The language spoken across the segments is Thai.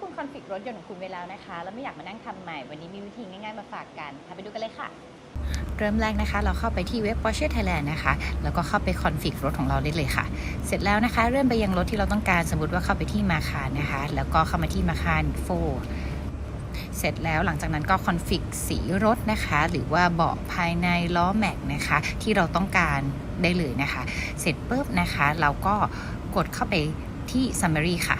คุณคอนฟิกรถยนต์ของคุณไว้แล้วนะคะ แล้วไม่อยากมานั่งทำใหม่ วันนี้มีวิธีง่ายๆมาฝากกันพาไปดูกันเลยค่ะ เริ่มแรกนะคะ เราเข้าไปที่เว็บ Porsche Thailand นะคะ แล้วก็เข้าไปคอนฟิกรถของเราได้เลยค่ะ เสร็จแล้วนะคะ เริ่มไปยังรถที่เราต้องการสมมติว่าเข้าไปที่มาคารนะคะ แล้วก็เข้ามาที่มาคารโฟเสร็จแล้วหลังจากนั้นก็คอนฟิกสีรถนะคะ หรือว่าเบาะภายในล้อแม็กนะคะ ที่เราต้องการได้เลยนะคะ เสร็จปุ๊บนะคะ เราก็กดเข้าไปที่ Summary ค่ะ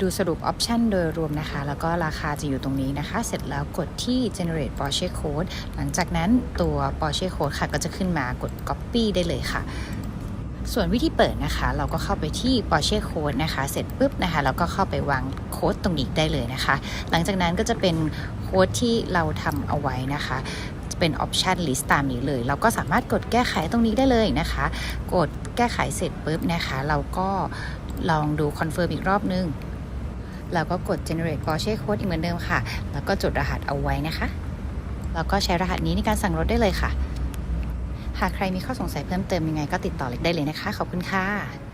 ดูสรุปออปชันโดยรวมนะคะ แล้วก็ราคาจะอยู่ตรงนี้นะคะ เสร็จแล้วกดที่ generate Porsche code หลังจากนั้นตัว Porsche code ค่ะก็จะขึ้นมากด copy ได้เลยค่ะส่วนวิธีเปิดนะคะ เราก็เข้าไปที่ Porsche code นะคะ เสร็จปุ๊บนะคะเราก็เข้าไปวางโค้ดตรงนี้ได้เลยนะคะ หลังจากนั้นก็จะเป็นโค้ดที่เราทำเอาไว้นะคะเป็นออปชันลิสต์ตามนี้เลย เราก็สามารถกดแก้ไขตรงนี้ได้เลยนะคะ กดแก้ไขเสร็จปุ๊บนะคะ เราก็ลองดูคอนเฟิร์มอีกรอบนึง แล้วก็กด generate Porsche code อีกเหมือนเดิมค่ะ แล้วก็จดรหัสเอาไว้นะคะ แล้วก็ใช้รหัสนี้ในการสั่งรถได้เลยค่ะ หากใครมีข้อสงสัยเพิ่มเติมยังไงก็ติดต่อเล็กได้เลยนะคะ ขอบคุณค่ะ